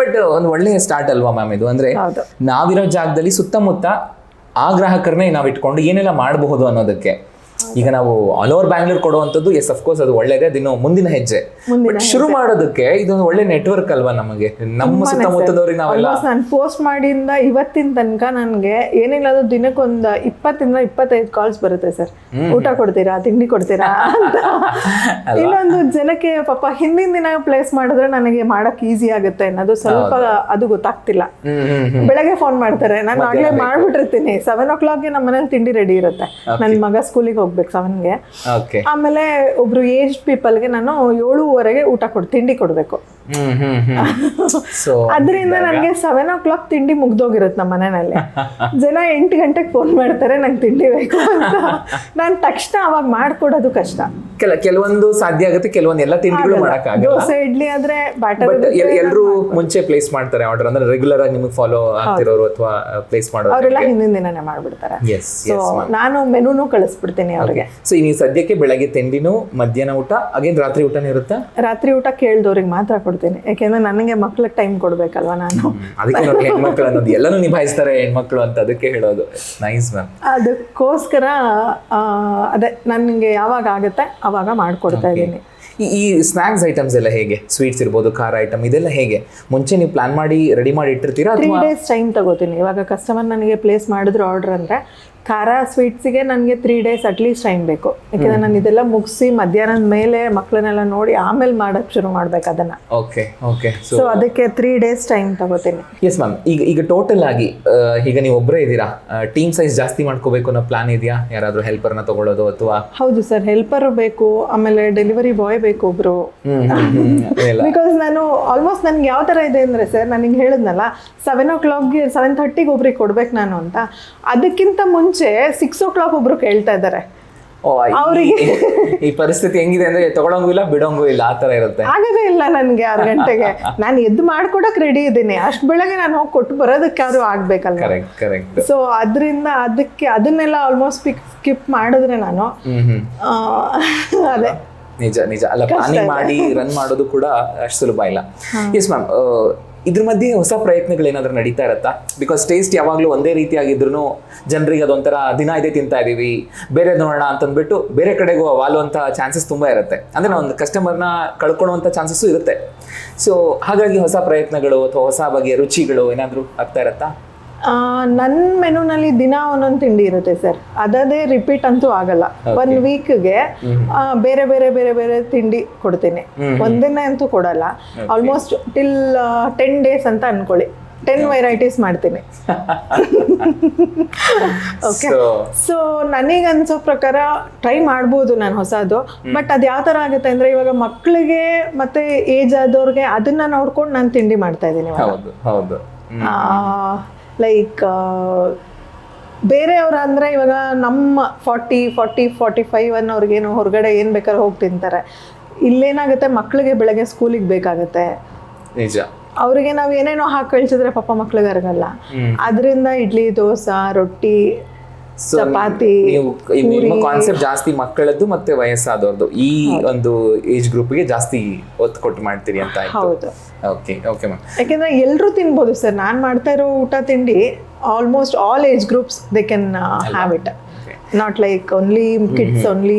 ಬಟ್ ಒಂದು ಒಳ್ಳೆಯ ಸ್ಟಾರ್ಟ್ ಅಲ್ವಾ ಮ್ಯಾಮ್ ಇದು? ಅಂದ್ರೆ ನಾವಿರೋ ಜಾಗದಲ್ಲಿ ಸುತ್ತಮುತ್ತ ಆ ಗ್ರಾಹಕರನ್ನೇ ನಾವು ಇಟ್ಕೊಂಡು ಏನೆಲ್ಲ ಮಾಡಬಹುದು ಅನ್ನೋದಕ್ಕೆ. ಈಗ ನಾವು ಆಲ್ ಓವರ್ ಬ್ಯಾಂಗ್ಳೂರ್ ಕೊಡುವಂಥದ್ದು ಎಸ್ ಅಫ್ಕೋರ್ಸ್ ಅದು ಒಳ್ಳೇದೇ ಅದಿನ್ನು ಮುಂದಿನ ಹೆಜ್ಜೆ. ಬಟ್ ಶುರು ಮಾಡೋದಕ್ಕೆ ಇದೊಂದು ಒಳ್ಳೆ ನೆಟ್ವರ್ಕ್ ಅಲ್ವಾ ನಮಗೆ? ನಮ್ಮ ಸುತ್ತಮುತ್ತದವ್ರಿಗೆ ನಾವೆಲ್ಲ ನಾನು ಪೋಸ್ಟ್ ಮಾಡಿಂದ ಇವತ್ತಿನ ತನಕ ನನಗೆ ಏನಿಲ್ಲ ಅದು ದಿನಕ್ಕೊಂದು ಇಪ್ಪತ್ತರಿಂದ ಇಪ್ಪತ್ತೈದು ಕಾಲ್ಸ್ ಬರುತ್ತೆ ಸರ್. ಊಟ ಕೊಡ್ತೀರಾ ತಿಂಡಿ ಕೊಡ್ತೀರಾ ಅಂತ. ಇನ್ನೊಂದು ಜನಕ್ಕೆ ಪಾಪ ಹಿಂದಿನ ದಿನ ಪ್ಲೇಸ್ ಮಾಡಿದ್ರೆ ನನಗೆ ಮಾಡಕ್ ಈಸಿ ಆಗುತ್ತೆ ಅನ್ನೋದು ಸ್ವಲ್ಪ ಅದು ಗೊತ್ತಾಗ್ತಿಲ್ಲ. ಬೆಳಗ್ಗೆ ಫೋನ್ ಮಾಡ್ತಾರೆ. ನಾನು ಆಗ್ಲೇ ಮಾಡ್ಬಿಟ್ಟಿರ್ತೀನಿ. ಸೆವೆನ್ ಓ ಕ್ಲಾಕ್ಗೆ ನಮ್ಮ ಮನೇಲಿ ತಿಂಡಿ ರೆಡಿ ಇರುತ್ತೆ. ನನ್ನ ಮಗ ಸ್ಕೂಲಿಗೆ ಹೋಗ್ಬೇಕು. ಹೋಗ್ಬೇಕು ಸೆವೆನ್ಗೆ. ಆಮೇಲೆ ಒಬ್ರು ಏಜ್ ಪೀಪಲ್ಗೆ ನಾನು ಏಳುವರೆಗೆ ಊಟ ಕೊಡ್ ತಿಂಡಿ ಕೊಡ್ಬೇಕು. ಅದರಿಂದ ನನಗೆ ಸೆವೆನ್ ಓ ಕ್ಲಾಕ್ ತಿಂಡಿ ಮುಗ್ದೋಗಿರುತ್ತೆ ನಮ್ಮ ಮನೆಯಲ್ಲಿ. ಜನ ಎಂಟು ಗಂಟೆಗೆ ಫೋನ್ ಮಾಡ್ತಾರೆ ನಂಗೆ ತಿಂಡಿ ಬೇಕು ಅಂತ. ನಾನು ತಕ್ಷಣ ಅವಾಗ ಮಾಡ್ಕೊಡೋದು ಕಷ್ಟ. ಕೆಲ ಕೆಲವೊಂದು ಸಾಧ್ಯ ಆಗುತ್ತೆ ಕೆಲವೊಂದು ಎಲ್ಲ ತಿಂಡಿಗಳು ಮಾಡಕ್ ದೋಸೆ ಇಡ್ಲಿ ಆದ್ರೆ ಬ್ಯಾಟರ್ ಎಲ್ಲರೂ ಮುಂಚೆ ಪ್ಲೇಸ್ ಮಾಡ್ತಾರೆ ಆರ್ಡರ್ ಅಂದ್ರೆ ರೆಗ್ಯುಲರ್ ಆಗಿ ನಿಮಗೆ ಫಾಲೋ ಆಗ್ತಿರೋರು ಅಥವಾ ಪ್ಲೇಸ್ ಮಾಡೋರು ಅವರೆಲ್ಲ ಹಿಂದಿನ ದಿನನೇ ಮಾಡ್ಬಿಡ್ತಾರೆ. ಎಸ್ ಸೊ ನಾನು ಮೆನುನು ಕಳಿಸ್ಬಿಡ್ತೀನಿ ಅವ್ರಿಗೆ ಸೊ ನೀವು ಸದ್ಯಕ್ಕೆ ಬೆಳಗ್ಗೆ ತಿಂಡಿನೂ ಮಧ್ಯಾಹ್ನ ಊಟ ಅಗೇನ್ ರಾತ್ರಿ ಊಟನೂ ಇರುತ್ತೆ? ರಾತ್ರಿ ಊಟ ಕೇಳ್ದವ್ರಿಗೆ ಮಾತ್ರ ಕೊಡ್ತೀನಿ. ಯಾಕೆಂದ್ರೆ ನನಗೆ ಮಕ್ಳಿಗೆ ಟೈಮ್ ಕೊಡ್ಬೇಕಲ್ವಾ ನಾನು? ಅದಕ್ಕೆ ನೋಡಿ ಹೆಣ್ಮಕ್ಳು ಅನ್ನೋದು. ಎಲ್ಲನೂ ನಿಭಾಯಿಸ್ತಾರೆ ಹೆಣ್ಮಕ್ಳು ಅಂತ ಅದಕ್ಕೆ ಹೇಳೋದು. ನೈಸ್ ಮ್ಯಾಮ್ ಅದಕ್ಕೋಸ್ಕರ ಅದೇ ನನಗೆ ಯಾವಾಗ ಆಗುತ್ತೆ ಅವಾಗ ಮಾಡ್ಕೊಡ್ತಾ ಇದ್ದೀನಿ. ಈ ಸ್ನಾಕ್ಸ್ ಸ್ನ್ಯಾಕ್ಸ್ ಐಟಮ್ಸ್ ಎಲ್ಲ ಹೇಗೆ? ಸ್ವೀಟ್ಸ್ ಇರ್ಬೋದು ಖಾರ ಐಟಮ್ ಇದೆಲ್ಲ ಹೇಗೆ? ಮುಂಚೆ ನೀವು ಪ್ಲಾನ್ ಮಾಡಿ ರೆಡಿ ಮಾಡಿ ಇಟ್ಟಿರ್ತೀರಾ ತ್ರೀ ಡೇಸ್ ಟೈಮ್ ತಗೋತೀನಿ. ಇವಾಗ ಕಸ್ಟಮರ್ ನನಗೆ ಪ್ಲೇಸ್ ಮಾಡಿದ್ರು ಆರ್ಡರ್ ಅಂದರೆ ಖಾರ ಸ್ವೀಟ್ಸಿಗೆ ನನಗೆ ತ್ರೀ ಡೇಸ್ ಅಟ್ಲೀಸ್ಟ್ ಟೈಮ್ ಬೇಕು. ಯಾಕಂದ್ರೆ ನಾನು ಇದೆಲ್ಲ ಮುಗಿಸಿ ಮಧ್ಯಾಹ್ನದ ಮೇಲೆ ಮಕ್ಕಳನ್ನೆಲ್ಲ ನೋಡಿ ಆಮೇಲೆ ಮಾಡೋಕ್ಕೆ ಶುರು ಮಾಡ್ಬೇಕು ಅದನ್ನು. ಓಕೆ ಓಕೆ ಸೊ ಅದಕ್ಕೆ ತ್ರೀ ಡೇಸ್ ಟೈಮ್ ತಗೋತೀನಿ. ಎಸ್ ಮ್ಯಾಮ್ ಈಗ ಈಗ ಟೋಟಲ್ ಆಗಿ ಈಗ ನೀವು ಒಬ್ಬರೇ ಇದ್ದೀರಾ? ಟೀಮ್ ಸೈಜ್ ಜಾಸ್ತಿ ಮಾಡ್ಕೋಬೇಕು ಅನ್ನೋ ಪ್ಲಾನ್ ಇದೆಯಾ? ಯಾರಾದರೂ ಹೆಲ್ಪರ್ನ ತಗೊಳ್ಳೋದು ಅಥವಾ? ಹೌದು ಸರ್ ಹೆಲ್ಪರ್ ಬೇಕು ಆಮೇಲೆ ಡೆಲಿವರಿ ಬಾಯ್ ಬೇಕು ಒಬ್ರು. ಬಿಕಾಸ್ ನಾನು ಆಲ್ಮೋಸ್ಟ್ ನನ್ಗೆ ಯಾವ ಥರ ಇದೆ ಅಂದರೆ ಸರ್ ನಾನು ಹಿಂಗೆ ಹೇಳಿದ್ನಲ್ಲ ಸೆವೆನ್ ಓ ಕ್ಲಾಕ್ಗೆ ಸೆವೆನ್ ಥರ್ಟಿಗೆ ಒಬ್ರಿಗೆ ಕೊಡ್ಬೇಕು ನಾನು ಅಂತ. ಅದಕ್ಕಿಂತ ಮುಂಚೆ ಸಿಕ್ಸ್ ಓ ಕ್ಲಾಕ್ ಒಬ್ರು ಕೇಳ್ತಾ ಇದ್ದಾರೆ. ಓ, ಈ- ಪರಿಸ್ಥಿತಿ ಹೆಂಗಿದೆ ಅಂದ್ರೆ ತಗೊಳಂಗೂ ಇಲ್ಲ ಬಿಡೋಂಗೂ ಇಲ್ಲ ಆ ತರ ಇರುತ್ತೆ. ಆಗದೇ ಇಲ್ಲ ನನ್ಗೆ ಆರು ಗಂಟೆಗೆ. ನಾನು ಎದ್ದು ಮಾಡ್ಕೊಡಕ್ ರೆಡಿ ಇದ್ದೀನಿ. ಅಷ್ಟ್ ಬೆಳಗ್ಗೆ ನಾನು ಹೋಗಿ ಕೊಟ್ಟು ಬರೋದಕ್ಕೆ ಯಾರು ಆಗ್ಬೇಕಲ್ಲ ಕರೆಕ್ಟ್ ಕರೆಕ್ಟ್ ಸೊ ಅದರಿಂದ ಅದಕ್ಕೆ ಅದನ್ನೆಲ್ಲ ಆಲ್ಮೋಸ್ಟ್ ಪಿಕ್ ಸ್ಕಿಪ್ ಮಾಡಿದ್ರೆ ನಾನು ಅದೇ. ನಿಜ ನಿಜ. ಅಲ್ಲ ಪ್ಲಾನಿಂಗ್ ಮಾಡಿ ರನ್ ಮಾಡೋದು ಕೂಡ ಅಷ್ಟು ಸುಲಭ ಇಲ್ಲ. ಎಸ್ ಮ್ಯಾಮ್ ಇದ್ರ ಮಧ್ಯೆ ಹೊಸ ಪ್ರಯತ್ನಗಳು ಏನಾದ್ರೂ ನಡೀತಾ ಇರತ್ತಾ? ಬಿಕಾಸ್ ಟೇಸ್ಟ್ ಯಾವಾಗಲೂ ಒಂದೇ ರೀತಿಯಾಗಿದ್ರು ಜನರಿಗೆ ಅದೊಂಥರ ದಿನ ಇದೇ ತಿಂತಾ ಇದ್ದೀವಿ ಬೇರೆ ನೋಡೋಣ ಅಂತಂದ್ಬಿಟ್ಟು ಬೇರೆ ಕಡೆಗೂ ವಾಲುವಂಥ ಚಾನ್ಸಸ್ ತುಂಬ ಇರುತ್ತೆ. ಅಂದರೆ ಒಂದು ಕಸ್ಟಮರ್ನ ಕಳ್ಕೊಳ್ಳುವಂಥ ಚಾನ್ಸಸ್ಸು ಇರುತ್ತೆ. ಸೊ ಹಾಗಾಗಿ ಹೊಸ ಪ್ರಯತ್ನಗಳು ಅಥವಾ ಹೊಸ ಬಗೆಯ ರುಚಿಗಳು ಏನಾದರೂ ಆಗ್ತಾ ಇರತ್ತಾ? ನನ್ನ ಮೆನುನಲ್ಲಿ ದಿನ ಒಂದೊಂದು ತಿಂಡಿ ಇರುತ್ತೆ ಸರ್. ಅದದೇ ರಿಪೀಟ್ ಅಂತೂ ಆಗಲ್ಲ. ಒನ್ ವೀಕ್ಗೆ ಬೇರೆ ಬೇರೆ ಬೇರೆ ಬೇರೆ ತಿಂಡಿ ಕೊಡ್ತೀನಿ. ಒಂದಿನ ಅಂತೂ ಕೊಡಲ್ಲ. ಆಲ್ಮೋಸ್ಟ್ ಟಿಲ್ ಟೆನ್ ಡೇಸ್ ಅಂತ ಅನ್ಕೊಳ್ಳಿ. ಟೆನ್ ವೆರೈಟೀಸ್ ಮಾಡ್ತೀನಿ. ಓಕೆ ಸೊ ಸೊ ನನಗೆ ಅನ್ಸೋ ಪ್ರಕಾರ ಟ್ರೈ ಮಾಡ್ಬೋದು ನಾನು ಹೊಸದು. ಬಟ್ ಅದು ಯಾವ ಥರ ಆಗುತ್ತೆ ಅಂದರೆ ಇವಾಗ ಮಕ್ಕಳಿಗೆ ಮತ್ತೆ ಏಜ್ ಆದವ್ರಿಗೆ ಅದನ್ನ ನೋಡ್ಕೊಂಡು ನಾನು ತಿಂಡಿ ಮಾಡ್ತಾ ಇದ್ದೀನಿ ಹೌದು ಹೌದು. ಲೈಕ್ ಬೇರೆಯವ್ರು ಅಂದರೆ ಇವಾಗ ನಮ್ಮ ಫಾರ್ಟಿ ಫಾರ್ಟಿ ಫಾರ್ಟಿ ಫೈವ್ ಅನ್ನೋರ್ಗೇನು ಹೊರಗಡೆ ಏನು ಬೇಕಾದ್ರೂ ಹೋಗಿ ತಿಂತಾರೆ. ಇಲ್ಲೇನಾಗುತ್ತೆ ಮಕ್ಕಳಿಗೆ ಬೆಳಗ್ಗೆ ಸ್ಕೂಲಿಗೆ ಬೇಕಾಗುತ್ತೆ. ನಿಜ. ಅವರಿಗೆ ನಾವು ಏನೇನೋ ಹಾಕಿ ಕಳಿಸಿದ್ರೆ ಪಾಪ ಮಕ್ಳಿಗೆ ಅರಗಲ್ಲ. ಅದರಿಂದ ಇಡ್ಲಿ ದೋಸೆ ರೊಟ್ಟಿ ಚಪಾತಿ ನೀವು ಈ ನಿಮ್ಮ ಕಾನ್ಸೆಪ್ಟ್ ಜಾಸ್ತಿ ಮಕ್ಕಳದ್ದು ಮತ್ತೆ ವಯಸ್ಸಾದವ್ರದ್ದು ಈ ಒಂದು ಏಜ್ ಗ್ರೂಪ್ಗೆ ಜಾಸ್ತಿ ಒತ್ತು ಕೊಟ್ಟು ಮಾಡ್ತೀರಿ ಅಂತ ಹೌದು. ಓಕೆ ಓಕೆ ಮ್ಯಾಮ್ ಯಾಕೆಂದ್ರೆ ಎಲ್ಲರೂ ತಿನ್ಬೋದು ಸರ್. ನಾನು ಮಾಡ್ತಾ ಇರೋ ಊಟ ತಿಂಡಿ almost all age groups they can have it not like only kids only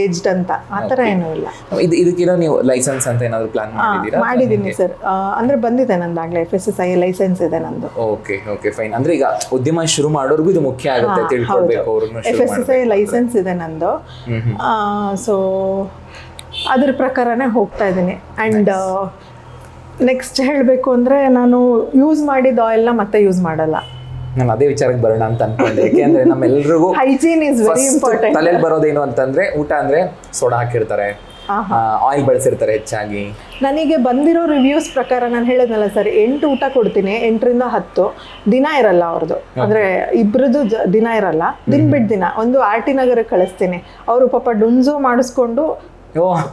aged ಅಂತ. ಆ ಥರ ಏನೂ ಇಲ್ಲ. ಇದು ಇದಕ್ಕಿರೋ ನೀವು ಲೈಸೆನ್ಸ್ ಅಂತ ಏನಾದ್ರು ಪ್ಲಾನ್ ಮಾಡಿದ್ದೀರಾ ಮಾಡಿದ್ದೀನಿ ಸರ್. ಅಂದ್ರೆ ಬಂದಿದೆ ನಂದಾಗಲೇ F S S I license ಇದೆ ನಂದು. ಓಕೆ ಓಕೆ ಫೈನ್ ಅಂದ್ರೆ ಈಗ ಉದ್ಯಮ ಶುರು ಮಾಡೋರ್ಗೂ ಇದು ಮುಖ್ಯ ಆಗುತ್ತೆ ತಿಳ್ಕೊಳ್ಬೇಕು ಅವ್ರನ್ನ F S S I license ಇದೆ ನಂದು. ಸೊ ಅದ್ರ ಪ್ರಕಾರನೇ ಹೋಗ್ತಾ ಇದ್ದೀನಿ. ಆ್ಯಂಡ್ ನೆಕ್ಸ್ಟ್ ಹೇಳಬೇಕು ಅಂದರೆ ನಾನು ಯೂಸ್ ಮಾಡಿದ ಆಯಿಲ್ನ ಮತ್ತೆ ಯೂಸ್ ಮಾಡಲ್ಲ. ನಾನು ಅದೇ ವಿಚಾರಕ್ಕೆ ಬರೋಣ ಅಂತ ಅನ್ಕೊಂಡೆ. ಯಾಕೆಂದ್ರೆ ನಮ್ಮೆಲ್ರಿಗೂ ಹೈಜೀನ್ ಇಸ್ ವೆರಿ ಇಂಪಾರ್ಟೆಂಟ್ ತಲೆಯಲ್ಲಿ ಬರೋದೇನು ಅಂತಂದ್ರೆ ಊಟ ಅಂದ್ರೆ ಸೋಡಾ ಹಾಕಿರ್ತಾರೆ. ಆಯಿಲ್ ಬಳಸಿರ್ತಾರೆ ಹೆಚ್ಚಾಗಿ. ನನಗೆ ಬಂದಿರೋ ರಿವ್ಯೂಸ್ ಪ್ರಕಾರ ನಾನು ಹೇಳಿದ್ನಲ್ಲ ಸರ್ ಎಂಟು ಊಟ ಕೊಡ್ತೀನಿ ಎಂಟರಿಂದ ಹತ್ತು. ದಿನ ಇರಲ್ಲ ಅವ್ರದ್ದು ಅಂದರೆ ಇಬ್ಬರದ್ದು ದಿನ ಇರಲ್ಲ. ದಿನ ಬಿಟ್ಟು ದಿನ. ಒಂದು ಆರ್ ಟಿ ನಗರಕ್ಕೆ ಕಳಿಸ್ತೀನಿ. ಅವರು ಪಾಪ ಡುನ್ಝೋ ಮಾಡಿಸ್ಕೊಂಡು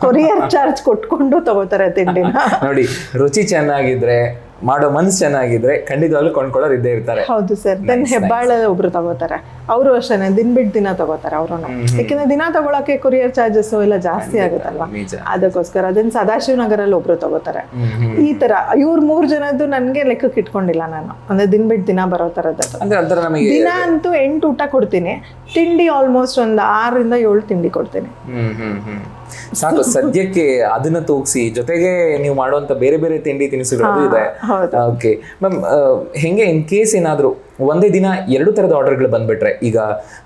ಕೊರಿಯರ್ ಚಾರ್ಜ್ ಕೊಟ್ಕೊಂಡು ತಗೋತಾರೆ ತಿಂಡಿನ. ನೋಡಿ ರುಚಿ ಚೆನ್ನಾಗಿದ್ರೆ ಮಾಡೋ ಮನ್ಸು ಚೆನ್ನಾಗಿದ್ರೆ ಖಂಡಿತವಾಗ್ಲೂ ಕೊಂಡ್ಕೊಳ್ಳೋರು ಇದ್ದೇ ಇರ್ತಾರೆ. ಹೌದು ಸರ್. ದೆನ್ ಹೆಬ್ಬಾಳ ಒಬ್ರು ತಗೋತಾರೆ. ಅವರು ಅಷ್ಟೇ ದಿನ ಬಿಟ್ಟು ದಿನ ತಗೋತಾರೆ ಅವರು ಯಾಕೆಂದ್ರೆ ದಿನ ತಗೊಳಕ್ಕೆ ಕೊರಿಯರ್ ಚಾರ್ಜಸ್ ಎಲ್ಲ ಜಾಸ್ತಿ ಆಗುತ್ತಲ್ಲ ಅದಕ್ಕೋಸ್ಕರ ಅದನ್ನ ಸದಾಶಿವ ನಗರಲ್ಲಿ ಒಬ್ರು ತಗೋತಾರೆ. ಈ ತರ ಇವ್ರ ಮೂರ್ ಜನದ್ದು ನನ್ಗೆ ಲೆಕ್ಕಕ್ಕೆ ಇಟ್ಕೊಂಡಿಲ್ಲ ನಾನು. ಅಂದ್ರೆ ದಿನ ಬಿಟ್ಟು ದಿನ ಬರೋ ತರದ್ದು ದಿನ ಅಂತೂ ಎಂಟು ಊಟ ಕೊಡ್ತೀನಿ. ತಿಂಡಿ ಆಲ್ಮೋಸ್ಟ್ ಒಂದು ಆರರಿಂದ ಏಳು ತಿಂಡಿ ಕೊಡ್ತೀನಿ. ಸಾಕು ಸದ್ಯಕ್ಕೆ ಅದನ್ನ ತೂಗಿಸಿ ಜೊತೆಗೆ ನೀವು ಮಾಡುವಂತ ಬೇರೆ ಬೇರೆ ತಿಂಡಿ ತಿನಿಸುಗಳು ಇದೆ. ಓಕೆ ಮ್ಯಾಮ್ ಹೆಂಗೆ ಇನ್ ಕೇಸ್ ಏನಾದ್ರು ಒಂದೇ ದಿನ ಎರಡು ತರದ ಆರ್ಡರ್ಗಳು ಬಂದ್ಬಿಟ್ರೆ ಈಗ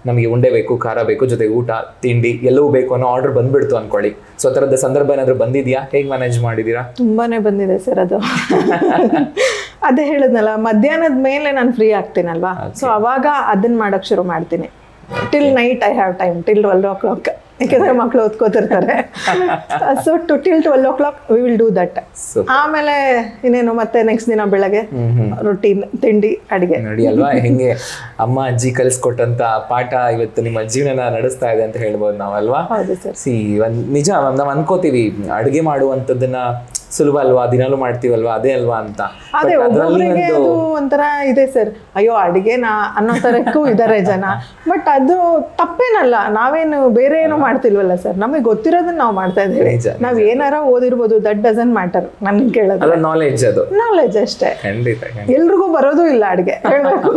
ನಮಗೆ ಉಂಡೆ ಬೇಕು ಖಾರ ಬೇಕು ಜೊತೆಗೆ ಊಟ ತಿಂಡಿ ಎಲ್ಲವೂ ಬೇಕು ಅನ್ನೋ ಆರ್ಡರ್ ಬಂದ್ಬಿಡ್ತು ಅನ್ಕೊಳ್ಳಿ. ಸೊ ಆ ಥರದ ಸಂದರ್ಭ ಏನಾದ್ರು ಬಂದಿದ್ಯಾ? ಹೇಗೆ ಮ್ಯಾನೇಜ್ ಮಾಡಿದೀರಾ? ತುಂಬಾನೇ ಬಂದಿದೆ ಸರ್ ಅದು. ಅದೇ ಹೇಳಿದ್ನಲ್ಲ ಮಧ್ಯಾಹ್ನದ ಮೇಲೆ ನಾನು ಫ್ರೀ ಆಗ್ತೀನಲ್ವಾ? ಸೊ ಅವಾಗ ಅದನ್ನ ಮಾಡಕ್ ಶುರು ಮಾಡ್ತೀನಿ. Till night I have time till twelve o'clock ಯಾಕೆಂದ್ರೆ ಮಕ್ಕಳು ಓದ್ಕೋತಿರ್ತಾರೆ. So to till twelve o'clock we will do that ಆಮೇಲೆ ಇನ್ನೇನು ಮತ್ತೆ ನೆಕ್ಸ್ಟ್ ದಿನ ಬೆಳಗ್ಗೆ ರೊಟೀನ್ ತಿಂಡಿ ಅಡಿಗೆ. ನೋಡಿ ಅಲ್ವಾ? ಹೆಂಗೆ ಅಮ್ಮ ಅಜ್ಜಿ ಕಲಿಸ್ಕೊಟ್ಟಂತ ಪಾಠ ಇವತ್ತು ನಿಮ್ಮ ಜೀವನ ನಡೆಸ್ತಾ ಇದೆ ಅಂತ ಹೇಳ್ಬೋದು ನಾವಲ್ವಾ ಸಿ ಒಂದ್ ನಿಜ ನಾವ್ ಅನ್ಕೋತೀವಿ ಅಡುಗೆ ಮಾಡುವಂತದ್ದನ್ನ ಸುಲಭ ಅಲ್ವಾ? ದಿನಾಲು ಮಾಡ್ತೀವಲ್ವಾ? ಅದೇ ಅಲ್ವಾ ಅಂತ. ಅದೇ ಒಬ್ಬೊಬ್ಬರಿಗೆ ಒಂದು ಅದು ಒಂಥರ ಇದೆ ಸರ್ ಅಯ್ಯೋ ಅಡಿಗೆನಾ ಅನ್ನೋ ತರಕ್ಕೂ ಇದಾರೆ ಜನ. ಬಟ್ ಅದು ತಪ್ಪೇನಲ್ಲ. ನಾವೇನು ಬೇರೆ ಏನೋ ಮಾಡ್ತಿಲ್ವಲ್ಲ ಸರ್? ನಮಗೆ ಗೊತ್ತಿರೋದನ್ನ ನಾವು ಮಾಡ್ತಾ ಇದ್ದೀವಿ. ನಾವ್ ಏನಾರ ಓದಿರ್ಬೋದು ದಟ್ ಡಸನ್ ಮ್ಯಾಟರ್ ನನ್ ಕೇಳೋದು. ನಾಲೆಜ್ ಅದು. ನಾಲೆಜ್ ಅಷ್ಟೇ. ಖಂಡಿತ ಖಂಡಿತ. ಎಲ್ರಿಗೂ ಬರೋದು ಇಲ್ಲ ಅಡುಗೆ. ಹೇಳ್ಬೇಕು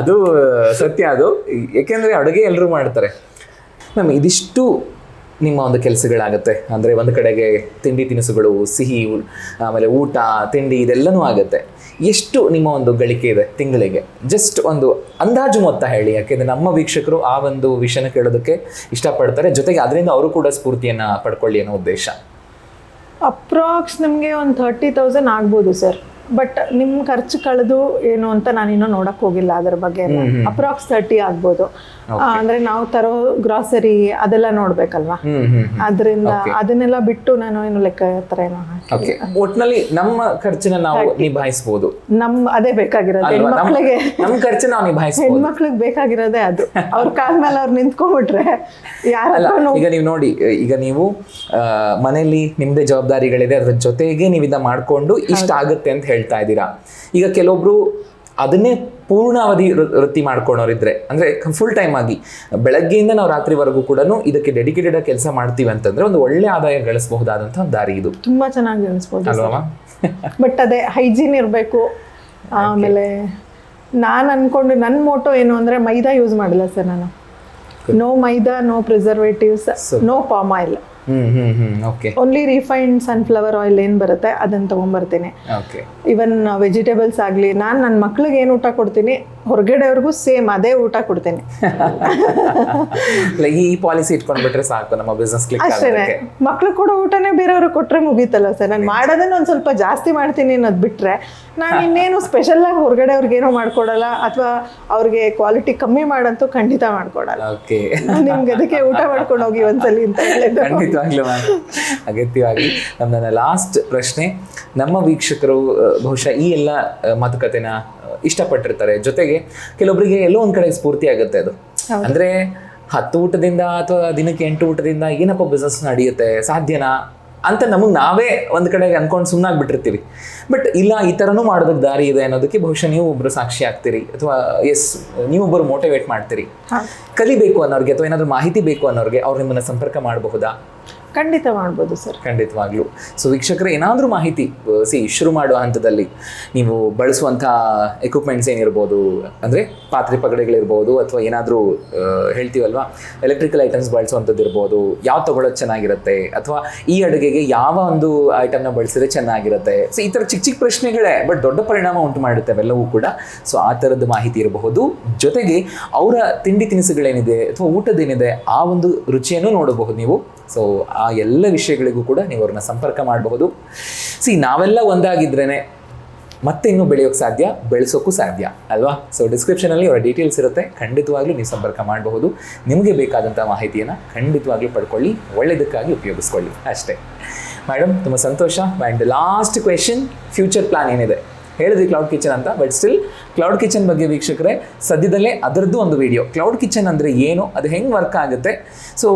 ಅದು ಸತ್ಯ ಅದು. ಯಾಕೆಂದ್ರೆ ಅಡುಗೆ ಎಲ್ಲರೂ ಮಾಡ್ತಾರೆ. ಮ್ಯಾಮ್ ಇದಿಷ್ಟು ನಿಮ್ಮ ಒಂದು ಕೆಲಸಗಳಾಗುತ್ತೆ. ಅಂದ್ರೆ ಒಂದು ಕಡೆಗೆ ತಿಂಡಿ ತಿನಿಸುಗಳು ಸಿಹಿ ಆಮೇಲೆ ಊಟ ತಿಂಡಿ ಇದೆಲ್ಲನೂ ಆಗುತ್ತೆ. ಎಷ್ಟು ನಿಮ್ಮ ಒಂದು ಗಳಿಕೆ ಇದೆ ತಿಂಗಳಿಗೆ? ಜಸ್ಟ್ ಒಂದು ಅಂದಾಜು ಮೊತ್ತ ಹೇಳಿ. ಯಾಕೆಂದರೆ ನಮ್ಮ ವೀಕ್ಷಕರು ಆ ಒಂದು ವಿಷಯನ ಕೇಳೋದಕ್ಕೆ ಇಷ್ಟಪಡ್ತಾರೆ. ಜೊತೆಗೆ ಅದರಿಂದ ಅವರು ಕೂಡ ಸ್ಫೂರ್ತಿಯನ್ನು ಪಡ್ಕೊಳ್ಳಿ ಅನ್ನೋ ಉದ್ದೇಶ. ಅಪ್ರಾಕ್ಸ್ ನಿಮಗೆ ಒಂದು ಥರ್ಟಿ ತೌಸಂಡ್ ಆಗ್ಬೋದು ಸರ್. ಬಟ್ ನಿಮ್ಮ ಖರ್ಚು ಕಳೆದು ಏನು ಅಂತ ನಾನು ಇನ್ನೂ ನೋಡಕ್ಕೆ ಹೋಗಿಲ್ಲ ಅದರ ಬಗ್ಗೆ ಅಪ್ರಾಕ್ಸ್ ಥರ್ಟಿ ಆಗ್ಬೋದು. ಅಂದ್ರೆ ನಾವು ತರೋ ಗ್ರಾಸರಿ ಅದೆಲ್ಲ ನೋಡ್ಬೇಕಲ್ವಾ? ಅದರಿಂದ ಅದನ್ನೆಲ್ಲ ಬಿಟ್ಟು ನಾನು ಏನು ಲೆಕ್ಕ ಹತ್ರ ಏನೋ ಒಟ್ನಲ್ಲಿ ನಮ್ಮ ಖರ್ಚಿನ ನಾವು ನಿಭಾಯಿಸಬಹುದು ನಮ್ ಅದೇ ಬೇಕಾಗಿರೋದು. ಹೆಣ್ಮಕ್ಳಿಗೆ ನಮ್ ಖರ್ಚು ನಾವು ನಿಭಾಯಿಸ್ಬೋದು. ಹೆಣ್ಮಕ್ಳಿಗೆ ಬೇಕಾಗಿರೋದೇ ಅದು. ಅವ್ರ ಕಾಲ ಮೇಲೆ ಅವ್ರು ನಿಂತ್ಕೊಂಡ್ಬಿಟ್ರೆ ಯಾರಲ್ಲ ಈಗ ನೀವು ನೋಡಿ ಈಗ ನೀವು ಮನೆಯಲ್ಲಿ ನಿಮ್ದೇ ಜವಾಬ್ದಾರಿಗಳಿದೆ ಅದ್ರ ಜೊತೆಗೆ ನೀವು ಇದನ್ನ ಮಾಡ್ಕೊಂಡು ಇಷ್ಟ ಆಗುತ್ತೆ ಅಂತ ಹೇಳ್ತಾ ಇದ್ದೀರಾ. ಈಗ ಕೆಲವೊಬ್ರು ಅದನ್ನೇ ಪೂರ್ಣಾವಧಿ ವೃತ್ತಿ ಮಾಡ್ಕೊಳೋರಿದ್ರೆ ಅಂದರೆ ಫುಲ್ ಟೈಮ್ ಆಗಿ ಬೆಳಗ್ಗೆಯಿಂದ ನಾವು ರಾತ್ರಿವರೆಗೂ ಕೂಡ ಇದಕ್ಕೆ ಡೆಡಿಕೇಟೆಡ್ ಆಗಿ ಕೆಲಸ ಮಾಡ್ತೀವಿ ಅಂತಂದ್ರೆ ಒಂದು ಒಳ್ಳೆ ಆದಾಯ ಗಳಿಸಬಹುದಾದಂತಹ ಒಂದು ದಾರಿ ಇದು. ತುಂಬಾ ಚೆನ್ನಾಗಿ ಅನಿಸ್ಬೋದು. ಅಲ್ವಾ ಬಟ್ ಅದೇ ಹೈಜೀನ್ ಇರಬೇಕು. ಆಮೇಲೆ ನಾನು ಅನ್ಕೊಂಡು ನನ್ನ ಮೋಟೋ ಏನು ಅಂದ್ರೆ ಮೈದಾ ಯೂಸ್ ಮಾಡಿಲ್ಲ ಸರ್ ನಾನು. No maida no preservatives no palm oil only refined sunflower oil ಏನು ಬರುತ್ತೆ ಅದನ್ನು ತೊಗೊಂಬರ್ತೇನೆ. ಇವನ್ ವೆಜಿಟೇಬಲ್ಸ್ ಆಗಲಿ ನಾನು ನನ್ನ ಮಕ್ಳಿಗೆ ಏನು ಊಟ ಕೊಡ್ತೀನಿ ಹೊರಗಡೆಯವ್ರಿಗೂ ಸೇಮ್ ಅದೇ ಊಟ ಕೊಡ್ತೇನೆ. ಈ ಪಾಲಿಸಿ ಇಟ್ಕೊಂಡ್ಬಿಟ್ರೆ ಸಾಕು ನಮ್ಮ ಬಿಸ್ನೆಸ್ ಕ್ಲಿಕ್ ಅಷ್ಟೇನೆ. ಮಕ್ಳು ಕೊಡೋ ಊಟನೇ ಬೇರೆಯವ್ರಿಗೆ ಕೊಟ್ರೆ ಮುಗೀತಲ್ಲ ಸರ್. ನಾನು ಮಾಡೋದನ್ನ ಒಂದು ಸ್ವಲ್ಪ ಜಾಸ್ತಿ ಮಾಡ್ತೀನಿ ಅನ್ನೋದು ಬಿಟ್ರೆ ನಾನು ಇನ್ನೇನು ಸ್ಪೆಷಲ್ ಆಗಿ ಹೊರಗಡೆ ಅವ್ರಿಗೆ ಏನೋ ಮಾಡ್ಕೊಡಲ್ಲ. ಅಥವಾ ಅವ್ರಿಗೆ ಕ್ವಾಲಿಟಿ ಕಮ್ಮಿ ಮಾಡಂತೂ ಖಂಡಿತ ಮಾಡ್ಕೊಡಲ್ಲ. ಓಕೆ ನಿಮ್ಗೆ ಅದಕ್ಕೆ ಊಟ ಮಾಡ್ಕೊಂಡು ಹೋಗಿ ಒಂದ್ಸಲಿ ಅಂತ ಹೇಳಿದ್ದು. ಖಂಡಿತವಾಗ್ಲೂ ಅಗತ್ಯವಾಗಿ. ನಮ್ಮ ಲಾಸ್ಟ್ ಪ್ರಶ್ನೆ. ನಮ್ಮ ವೀಕ್ಷಕರು ಬಹುಶಃ ಈ ಎಲ್ಲ ಮಾತುಕತೆನ ಇಷ್ಟಪಟ್ಟಿರ್ತಾರೆ. ಜೊತೆಗೆ ಕೆಲವೊಬ್ಬರಿಗೆ ಎಲ್ಲೋ ಒಂದ್ ಕಡೆ ಸ್ಫೂರ್ತಿ ಆಗುತ್ತೆ ಅದು. ಅಂದ್ರೆ ಹತ್ತು ಊಟದಿಂದ ಅಥವಾ ದಿನಕ್ಕೆ ಎಂಟು ಊಟದಿಂದ ಏನಪ್ಪ ಬಿಸ್ನೆಸ್ ನಡೆಯುತ್ತೆ ಸಾಧ್ಯನಾ? ಅಂತ ನಮಗೆ ನಾವೇ ಒಂದ್ ಕಡೆ ಅನ್ಕೊಂಡು ಸುಮ್ಮನಾಗ್ಬಿಟ್ಟಿರ್ತೀವಿ ಬಟ್ ಇಲ್ಲ ಈ ಥರನೂ ಮಾಡೋದಕ್ಕೆ ದಾರಿ ಇದೆ ಅನ್ನೋದಕ್ಕೆ ಬಹುಶಃ ನೀವು ಒಬ್ರು ಸಾಕ್ಷಿ ಆಗ್ತೀರಿ. ಅಥವಾ ಎಸ್ ನೀವೊಬ್ಬರು ಮೋಟಿವೇಟ್ ಮಾಡ್ತೀರಿ. ಕಲಿಬೇಕು ಅನ್ನೋರಿಗೆ ಅಥವಾ ಏನಾದರೂ ಮಾಹಿತಿ ಬೇಕು ಅನ್ನೋರಿಗೆ ಅವ್ರು ನಿಮ್ಮನ್ನ ಸಂಪರ್ಕ ಮಾಡಬಹುದಾ? ಖಂಡಿತ ಮಾಡ್ಬೋದು ಸರ್ ಖಂಡಿತವಾಗ್ಲೂ. ಸೊ ವೀಕ್ಷಕರು, ಏನಾದರೂ ಮಾಹಿತಿ ಸಿ, ಶುರು ಮಾಡುವ ಹಂತದಲ್ಲಿ ನೀವು ಬಳಸುವಂಥ ಎಕ್ವಿಪ್ಮೆಂಟ್ಸ್ ಏನಿರ್ಬೋದು, ಅಂದರೆ ಪಾತ್ರೆ ಪಗಡೆಗಳಿರ್ಬೋದು ಅಥವಾ ಏನಾದರೂ ಹೇಳ್ತೀವಲ್ವಾ? ಎಲೆಕ್ಟ್ರಿಕಲ್ ಐಟಮ್ಸ್ ಬಳಸುವಂಥದ್ದು ಇರ್ಬೋದು ಯಾವ ತಗೊಳ್ಳೋದು ಚೆನ್ನಾಗಿರುತ್ತೆ, ಅಥವಾ ಈ ಅಡುಗೆಗೆ ಯಾವ ಒಂದು ಐಟಮ್ನ ಬಳಸಿದ್ರೆ ಚೆನ್ನಾಗಿರುತ್ತೆ. ಸೊ ಈ ಥರ ಚಿಕ್ಕ ಚಿಕ್ಕ ಪ್ರಶ್ನೆಗಳೇ, ಬಟ್ ದೊಡ್ಡ ಪರಿಣಾಮ ಉಂಟು ಮಾಡುತ್ತೆ ಅವೆಲ್ಲವೂ ಕೂಡ. ಸೊ ಆ ಥರದ್ದು ಮಾಹಿತಿ ಇರಬಹುದು. ಜೊತೆಗೆ, ಅವರ ತಿಂಡಿ ತಿನಿಸುಗಳೇನಿದೆ ಅಥವಾ ಊಟದೇನಿದೆ ಆ ಒಂದು ರುಚಿಯನ್ನು ನೋಡಬಹುದು ನೀವು. ಸೊ ಆ ಎಲ್ಲ ವಿಷಯಗಳಿಗೂ ಕೂಡ ನೀವು ಅವ್ರನ್ನ ಸಂಪರ್ಕ ಮಾಡಬಹುದು. ಸಿ ನಾವೆಲ್ಲ ಒಂದಾಗಿದ್ರೇ ಮತ್ತೆ ಇನ್ನೂ ಬೆಳೆಯೋಕ್ಕೆ ಸಾಧ್ಯ ಬೆಳೆಸೋಕ್ಕೂ ಸಾಧ್ಯ, ಅಲ್ವಾ? ಸೊ ಡಿಸ್ಕ್ರಿಪ್ಷನಲ್ಲಿ ಅವರ ಡೀಟೇಲ್ಸ್ ಇರುತ್ತೆ. ಖಂಡಿತವಾಗ್ಲೂ ನೀವು ಸಂಪರ್ಕ ಮಾಡಬಹುದು. ನಿಮಗೆ ಬೇಕಾದಂಥ ಮಾಹಿತಿಯನ್ನು ಖಂಡಿತವಾಗ್ಲೂ ಪಡ್ಕೊಳ್ಳಿ. ಒಳ್ಳೆಯದಕ್ಕಾಗಿ ಉಪಯೋಗಿಸ್ಕೊಳ್ಳಿ. ಅಷ್ಟೇ. ಮೇಡಮ್ ತುಂಬ ಸಂತೋಷ. And last question future plan ಏನಿದೆ? ಹೇಳಿದ್ವಿ ಕ್ಲೌಡ್ ಕಿಚನ್ ಅಂತ ಬಟ್ ಸ್ಟಿಲ್ ಕ್ಲೌಡ್ ಕಿಚನ್ ಬಗ್ಗೆ ವೀಕ್ಷಕರೇ, ಸದ್ಯದಲ್ಲೇ ಅದರದ್ದು ಒಂದು ವಿಡಿಯೋ ಕ್ಲೌಡ್ ಕಿಚನ್ ಅಂದರೆ ಏನು, ಅದು ಹೆಂಗೆ ವರ್ಕ್ ಆಗುತ್ತೆ? ಸೊ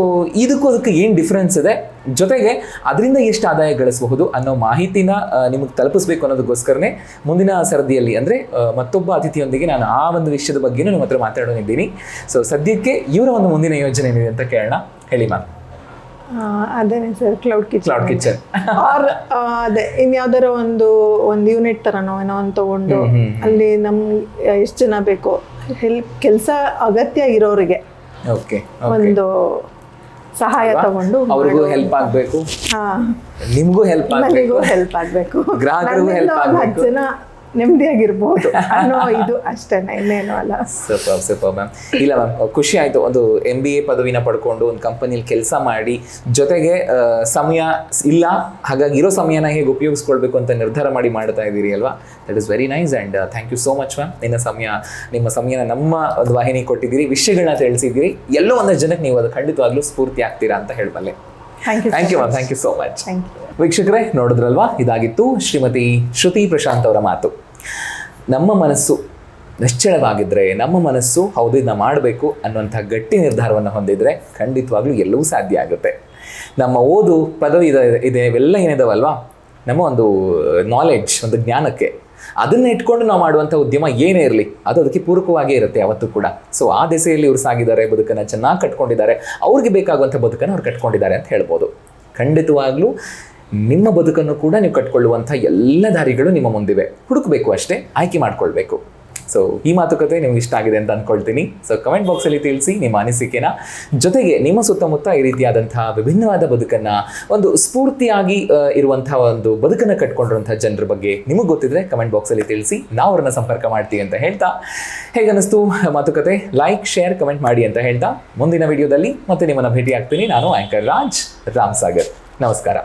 ಇದಕ್ಕೂ ಅದಕ್ಕೆ ಏನು ಡಿಫ್ರೆನ್ಸ್ ಇದೆ? ಜೊತೆಗೆ ಅದರಿಂದ ಎಷ್ಟು ಆದಾಯ ಗಳಿಸಬಹುದು ಅನ್ನೋ ಮಾಹಿತಿನ ನಿಮಗೆ ತಲುಪಿಸ್ಬೇಕು ಅನ್ನೋದಕ್ಕೋಸ್ಕರನೇ ಮುಂದಿನ ಸರದಿಯಲ್ಲಿ, ಅಂದರೆ ಮತ್ತೊಬ್ಬ ಅತಿಥಿಯೊಂದಿಗೆ ನಾನು ಆ ಒಂದು ವಿಷಯದ ಬಗ್ಗೆನೂ ನಿಮ್ಮ ಹತ್ರ ಮಾತಾಡೋನಿದ್ದೀನಿ. ಸೊ ಸದ್ಯಕ್ಕೆ ಇವರ ಒಂದು ಮುಂದಿನ ಯೋಜನೆ ಏನಿದೆ ಅಂತ ಕೇಳೋಣ. ಹೇಳಿ ಮ್ಯಾಮ್. ಅದೇನೆ sir cloud kitchen cloud kitchen or ಅದೇ ಇನ್ಯಾವ್ದಾರ ಒಂದು ಒಂದು ಯೂನಿಟ್ ತರನೋ ಏನೋ ಒಂದು ತಗೊಂಡು ಅಲ್ಲಿ ನಮ್ ಎಷ್ಟು ಜನ ಬೇಕೋ ಹೆಲ್ಪ್ ಕೆಲಸ ಅಗತ್ಯ ಇರೋರಿಗೆ ಓಕೆ ಒಂದು ಸಹಾಯ ತಗೊಂಡು ಅವ್ರಿಗೂ ಹೆಲ್ಪ್ ಆಗಬೇಕು. ಹಾ. ನಿಮಗೂ ಹೆಲ್ಪ್ ಆಗಬೇಕು. ಹೆಲ್ಪ್ ಆಗ್ಬೇಕು. ಗ್ರಾಹಕರಿಗೂ ಹೆಲ್ಪ್ ಆಗ್ಬೇಕು. ಜನ ನೆಮ್ಮದಿಯಾಗಿರ್ಬೋದು ಅನ್ನೋ ಇದು ಅಷ್ಟೇ ಇನ್ನೇನು ಅಲ್ಲ. ಸೂಪರ್ ಸೂಪರ್ ಮ್ಯಾಮ್ ಇಲ್ಲ ಮ್ಯಾಮ್ ಖುಷಿ ಆಯಿತು. ಒಂದು ಎಂ ಬಿ ಎ ಪದವಿನ ಪಡ್ಕೊಂಡು ಒಂದು ಕಂಪನಿಯಲ್ಲಿ ಕೆಲಸ ಮಾಡಿ ಜೊತೆಗೆ ಸಮಯ ಇಲ್ಲ ಹಾಗಾಗಿ ಇರೋ ಸಮಯನ ಹೇಗೆ ಉಪಯೋಗಿಸ್ಕೊಳ್ಬೇಕು ಅಂತ ನಿರ್ಧಾರ ಮಾಡಿ ಮಾಡ್ತಾ ಇದ್ದೀರಿ ಅಲ್ವಾ? That is very nice and thank you so much ma'am ನಿನ್ನ ಸಮಯ ನಿಮ್ಮ ಸಮಯನ ನಮ್ಮ ಒಂದು ವಾಹಿನಿ ಕೊಟ್ಟಿದ್ದೀರಿ ವಿಷಯಗಳನ್ನ ತಿಳಿಸಿದ್ದೀರಿ. ಎಲ್ಲೋ ಒಂದು ಜನಕ್ಕೆ ನೀವು ಅದು ಖಂಡಿತವಾಗ್ಲೂ ಸ್ಫೂರ್ತಿ ಆಗ್ತೀರಾ ಅಂತ ಹೇಳಬಲ್ಲೆ. Thank you ma'am thank you so much ವೀಕ್ಷಕರೇ ನೋಡಿದ್ರಲ್ವಾ? ಇದಾಗಿತ್ತು ಶ್ರೀಮತಿ ಶ್ರುತಿ ಪ್ರಶಾಂತ್ ಅವರ ಮಾತು. ನಮ್ಮ ಮನಸ್ಸು ನಿಶ್ಚಳವಾಗಿದ್ದರೆ ನಮ್ಮ ಮನಸ್ಸು ಹೌದು ಇದನ್ನ ಮಾಡಬೇಕು ಅನ್ನುವಂಥ ಗಟ್ಟಿ ನಿರ್ಧಾರವನ್ನು ಹೊಂದಿದರೆ ಖಂಡಿತವಾಗ್ಲೂ ಎಲ್ಲವೂ ಸಾಧ್ಯ ಆಗುತ್ತೆ. ನಮ್ಮ ಓದು ಪದವಿ ಇದೆ ಇದೆ, ಇವೆಲ್ಲ ಏನಿದಾವಲ್ವಾ? ನಮ್ಮ ಒಂದು ನಾಲೆಡ್ಜ್ ಒಂದು ಜ್ಞಾನಕ್ಕೆ ಅದನ್ನ ಇಟ್ಕೊಂಡು ನಾವು ಮಾಡುವಂಥ ಉದ್ಯಮ ಏನೇ ಇರಲಿ, ಅದು ಅದಕ್ಕೆ ಪೂರಕವಾಗೇ ಇರುತ್ತೆ ಅವತ್ತು ಕೂಡ. ಸೊ ಆ ದಿಸೆಯಲ್ಲಿ ಇವರು ಸಾಗಿದ್ದಾರೆ, ಬದುಕನ್ನು ಚೆನ್ನಾಗಿ ಕಟ್ಕೊಂಡಿದ್ದಾರೆ, ಅವ್ರಿಗೆ ಬೇಕಾಗುವಂಥ ಬದುಕನ್ನು ಅವ್ರು ಕಟ್ಕೊಂಡಿದ್ದಾರೆ ಅಂತ ಹೇಳ್ಬೋದು. ಖಂಡಿತವಾಗ್ಲೂ ನಿಮ್ಮ ಬದುಕನ್ನು ಕೂಡ ನೀವು ಕಟ್ಕೊಳ್ಳುವಂಥ ಎಲ್ಲ ದಾರಿಗಳು ನಿಮ್ಮ ಮುಂದಿವೆ. ಹುಡುಕಬೇಕು ಅಷ್ಟೇ, ಆಯ್ಕೆ ಮಾಡ್ಕೊಳ್ಬೇಕು. ಸೊ ಈ ಮಾತುಕತೆ ನಿಮ್ಗೆ ಇಷ್ಟ ಆಗಿದೆ ಅಂತ ಅನ್ಕೊಳ್ತೀನಿ. ಸೊ ಕಮೆಂಟ್ ಬಾಕ್ಸಲ್ಲಿ ತಿಳಿಸಿ ನಿಮ್ಮ ಅನಿಸಿಕೆನ. ಜೊತೆಗೆ ನಿಮ್ಮ ಸುತ್ತಮುತ್ತ ಈ ರೀತಿಯಾದಂತಹ ವಿಭಿನ್ನವಾದ ಬದುಕನ್ನು, ಒಂದು ಸ್ಫೂರ್ತಿಯಾಗಿ ಇರುವಂತಹ ಒಂದು ಬದುಕನ್ನು ಕಟ್ಕೊಂಡಿರುವಂತಹ ಜನರ ಬಗ್ಗೆ ನಿಮಗೆ ಗೊತ್ತಿದ್ರೆ ಕಮೆಂಟ್ ಬಾಕ್ಸಲ್ಲಿ ತಿಳಿಸಿ, ನಾವು ಅವ್ರನ್ನ ಸಂಪರ್ಕ ಮಾಡ್ತೀವಿ ಅಂತ ಹೇಳ್ತಾ. ಹೇಗನ್ನಿಸ್ತು ಮಾತುಕತೆ? ಲೈಕ್ ಶೇರ್ ಕಮೆಂಟ್ ಮಾಡಿ ಅಂತ ಹೇಳ್ತಾ. ಮುಂದಿನ ವಿಡಿಯೋದಲ್ಲಿ ಮತ್ತೆ ನಿಮ್ಮನ್ನು ಭೇಟಿ ಆಗ್ತೀನಿ ನಾನು ಆಂಕರ್ ರಾಜ್ ರಾಮ್ ಸಾಗರ್ ನಮಸ್ಕಾರ.